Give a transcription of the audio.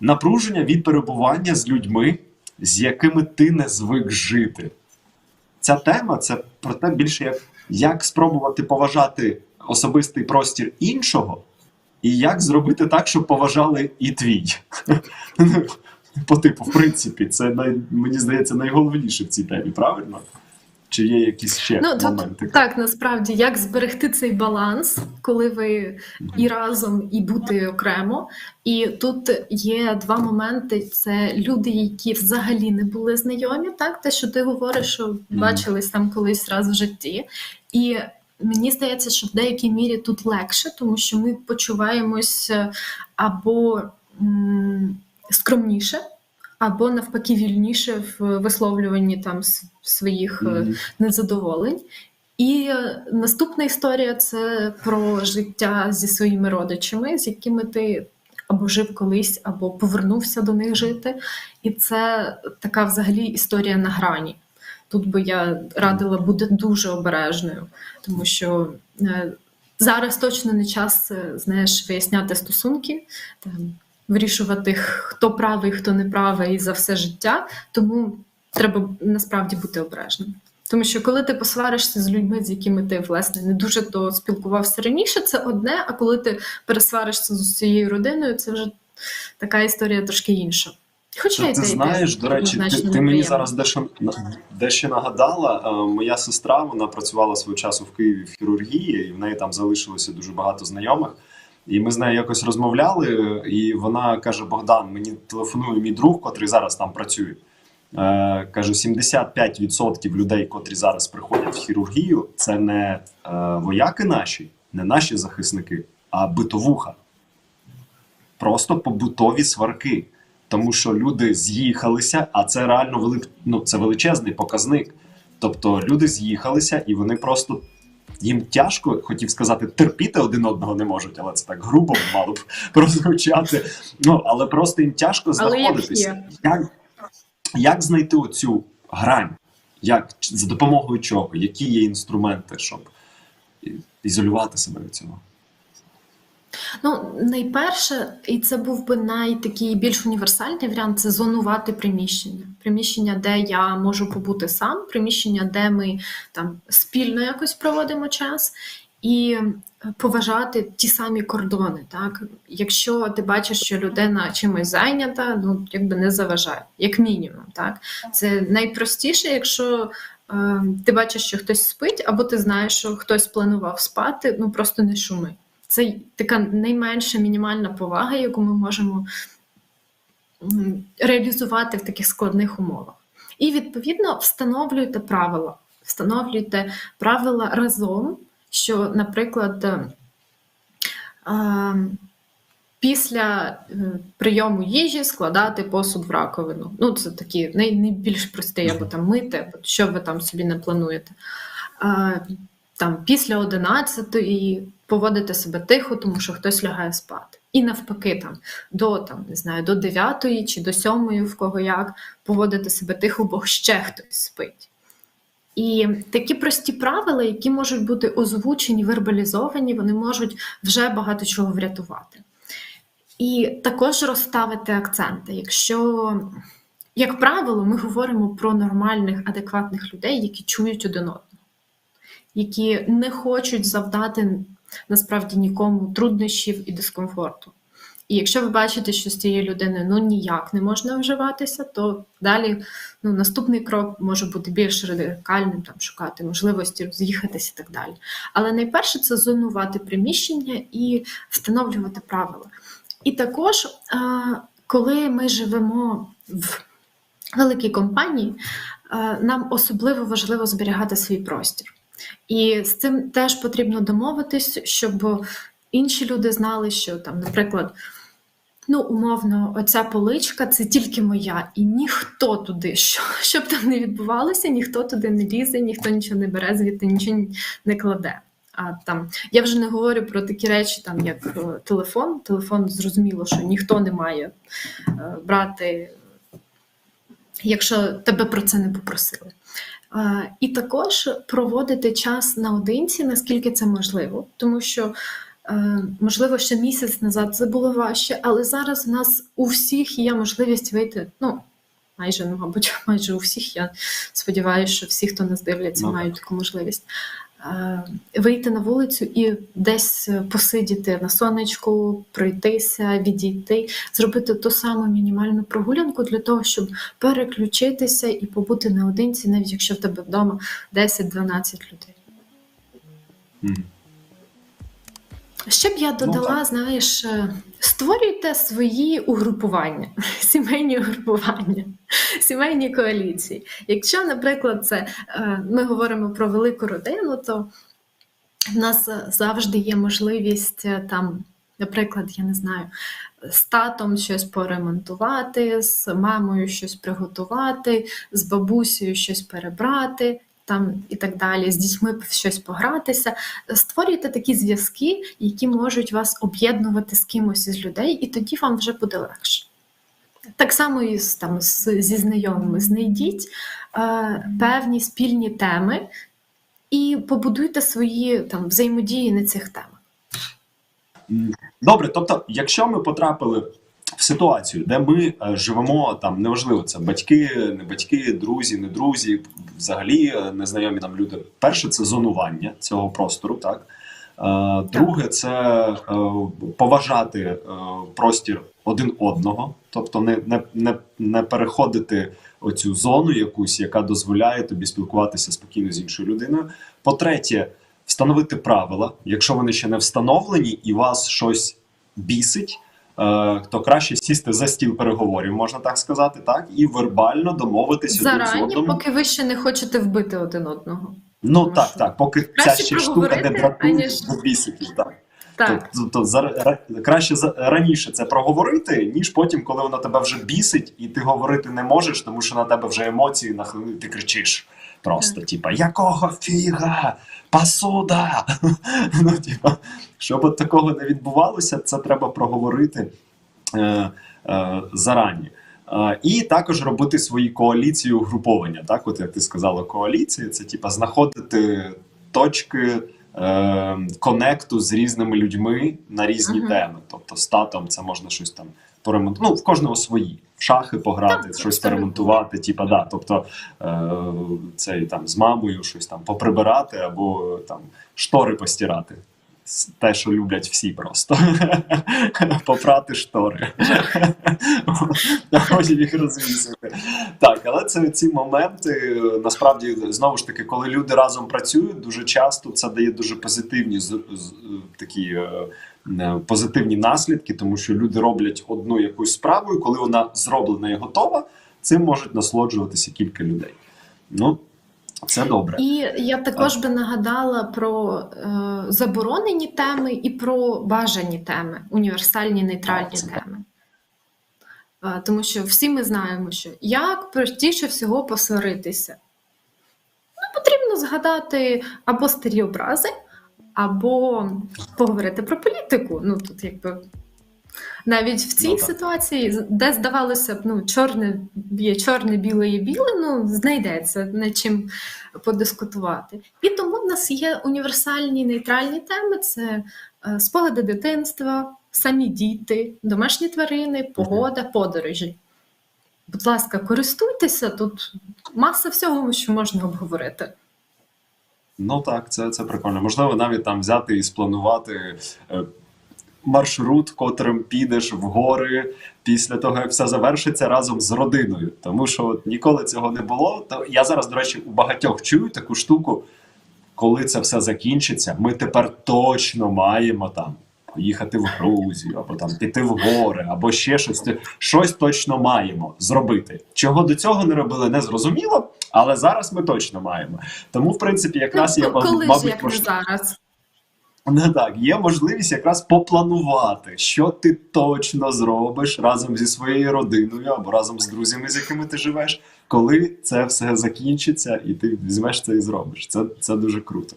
напруження від перебування з людьми, з якими ти не звик жити. Ця тема це про те більше як, як спробувати поважати особистий простір іншого, і як зробити так, щоб поважали і твій. По типу, в принципі, це мені здається найголовніше в цій темі, правильно? Чи є якісь ще Ну, тут, моменти? так, насправді, як зберегти цей баланс, коли ви і разом, і бути окремо. І тут є два моменти: це люди, які взагалі не були знайомі, так, те, що ти говориш, що бачились там колись раз в житті. І мені здається, що в деякій мірі тут легше, тому що ми почуваємось е, або м, скромніше. Або навпаки вільніше в висловлюванні там своїх е, Мгм. незадоволень. І е, наступна історія це про життя зі своїми родичами, з якими ти або жив колись, або повернувся до них жити. І це така взагалі історія на грані. Тут би я радила бути дуже обережною, тому що е, зараз точно не час знаєш, виясняти стосунки, там, вирішувати, хто правий, хто не правий за все життя. Тому треба насправді бути обережним. Тому що коли ти посваришся з людьми, з якими ти власне не дуже то спілкувався раніше, це одне. А коли ти пересваришся з усією родиною, це вже така історія трошки інша. Хоча Ти, й ти те знаєш, до речі, ти, ти мені зараз дещо, дещо нагадала. Е, Моя сестра вона працювала свого часу в Києві в хірургії, і в неї там залишилося дуже багато знайомих. І ми з нею якось розмовляли, і вона каже: Богдан, мені телефонує мій друг, котрий зараз там працює. Е, каже, 75% людей, котрі зараз приходять в хірургію, це не е, вояки наші, не наші захисники, а битовуха. Просто побутові сварки. Тому що люди з'їхалися, а це реально велик... ну, це величезний показник. Тобто люди з'їхалися, і вони просто їм тяжко, хотів сказати, терпіти один одного не можуть, але це так грубо мало б прозвучати. Ну але просто їм тяжко знаходитися. Як, як знайти оцю грань? Як за допомогою чого? Які є інструменти, щоб ізолювати себе від цього? Ну, найперше, і це був би найтакий більш універсальний варіант це зонувати приміщення. Приміщення, де я можу побути сам, приміщення, де ми там спільно якось проводимо час, і поважати ті самі кордони. Так? Якщо ти бачиш, що людина чимось зайнята, ну якби не заважає, як мінімум. Так? Це найпростіше, якщо. е, Ти бачиш, що хтось спить, або ти знаєш, що хтось планував спати, ну просто не шуми. Це така найменша мінімальна повага, яку ми можемо реалізувати в таких складних умовах. І відповідно встановлюйте правила. Встановлюйте правила разом, що, наприклад, е, після е, прийому їжі складати посуд в раковину. Ну, це такі найбільш прості, або там мити, що ви там собі не плануєте. Е, Там після 11 поводити себе тихо, тому що хтось лягає спати. І навпаки, там до там, не знаю, до 9 чи до 7, в кого як, поводити себе тихо, бо ще хтось спить. І такі прості правила, які можуть бути озвучені, вербалізовані, вони можуть вже багато чого врятувати. І також розставити акценти. Якщо, як правило, ми говоримо про нормальних, адекватних людей, які чують один одного, які не хочуть завдати насправді нікому труднощів і дискомфорту. І якщо ви бачите, що з цією людиною ну ніяк не можна вживатися, то далі ну, наступний крок може бути більш радикальним, там шукати можливості роз'їхатись і так далі. Але найперше це зонувати приміщення і встановлювати правила. І також, коли ми живемо в великій компанії, нам особливо важливо зберігати свій простір. І з цим теж потрібно домовитись, щоб інші люди знали, що там, наприклад, ну, умовно, оця поличка це тільки моя, і ніхто туди, що, щоб там не відбувалося, ніхто туди не лізе, ніхто нічого не бере, звідти нічого не кладе. А там я вже не говорю про такі речі, там як е, телефон. Телефон зрозуміло, що ніхто не має е, брати, якщо тебе про це не попросили. І також проводити час наодинці, наскільки це можливо, тому що Е, Можливо, ще місяць назад це було важче, але зараз у нас у всіх є можливість вийти. Ну, майже, ну, мабуть, майже у всіх. Я сподіваюся, що всі, хто нас дивляться, Ну, мають таку можливість. Вийти на вулицю і десь посидіти на сонечку, пройтися, відійти, зробити ту саму мінімальну прогулянку для того, щоб переключитися і побути наодинці, навіть якщо в тебе вдома 10-12 людей. Ще б я додала, так. знаєш, е, створюйте свої угрупування, сімейні угрупування, сімейні коаліції. Якщо, наприклад, це е, ми говоримо про велику родину, то в нас е, завжди є можливість там, наприклад, я не знаю, з татом щось поремонтувати, з мамою щось приготувати, з бабусею щось перебрати. Там і так далі, з дітьми в щось погратися. Створюйте такі зв'язки, які можуть вас об'єднувати з кимось із людей, і тоді вам вже буде легше. Так само і з, там, з, зі знайомими. Знайдіть е, певні спільні теми і побудуйте свої там, взаємодії на цих темах. Добре, тобто, якщо ми потрапили ситуацію, де ми е, живемо там, неважливо, це батьки, не батьки, друзі, не друзі, взагалі е, незнайомі нам люди. Перше, це зонування цього простору, так. Е, Друге, це поважати простір один одного, тобто не, не, не, не переходити оцю зону якусь, яка дозволяє тобі спілкуватися спокійно з іншою людиною. По-третє, встановити правила. Якщо вони ще не встановлені і вас щось бісить, то краще сісти за стіл переговорів, можна так сказати, так, і вербально домовитися один з Зарані, одним. поки ви ще не хочете вбити один одного. Ну Тому так, що так, поки ця ще штука не дратує, аніж- не. Так. Так, То, то, за, ра- краще за, раніше це проговорити, ніж потім, коли воно тебе вже бісить, і ти говорити не можеш, тому що на тебе вже емоції нахили, ти кричиш. Просто, типа, якого фіга? Посуда! ну, типа, щоб от такого не відбувалося, це треба проговорити е, е, зарані. Е, і також робити свої коаліції угруповання. Так, от як ти сказала, коаліції це типа знаходити точки е, конекту з різними людьми на різні Мгм. теми. Тобто з татом це можна щось там поремонтувати. Ну, в кожного свої. В шахи пограти, Так, щось перемонтувати, типа, да. Тобто е, цей там з мамою щось там поприбирати або там штори постирати. Те, що люблять всі просто. Попрати штори. Потім їх розвісити. Так, але це ці моменти насправді знову ж таки, коли люди разом працюють, дуже часто це дає дуже позитивні такі е, позитивні наслідки, тому що люди роблять одну якусь справу, і коли вона зроблена і готова, цим можуть насолоджуватися кілька людей. Ну, це добре. і я також би нагадала про е, заборонені теми і про бажані теми, універсальні нейтральні Так, теми. Е, тому що всі ми знаємо, що як простіше всього посваритися. Ну, потрібно згадати або старі образи, або поговорити про політику. Ну, тут якби навіть в цій Ну, ситуації, де здавалося б, ну, чорне є чорне, біле є біле, ну знайдеться над чим подискутувати. І тому в нас є універсальні нейтральні теми: це е, спогади дитинства, самі діти, домашні тварини, погода, подорожі. Будь ласка, користуйтеся тут маса всього, що можна обговорити. Ну так, це, це прикольно. Можливо, навіть там взяти і спланувати е, маршрут, котрим підеш в гори після того, як все завершиться разом з родиною. Тому що от ніколи цього не було. То я зараз, до речі, у багатьох чую таку штуку, коли це все закінчиться, ми тепер точно маємо там. Поїхати в Грузію, або там піти в гори, або ще щось. Щось точно маємо зробити. Чого до цього не робили, не зрозуміло, але зараз ми точно маємо. Тому, в принципі, якраз ну, я коли ж мабуть, як не зараз. Не так, є можливість якраз попланувати, що ти точно зробиш разом зі своєю родиною або разом з друзями, з якими ти живеш, коли це все закінчиться, і ти візьмеш це і зробиш. Це, це дуже круто.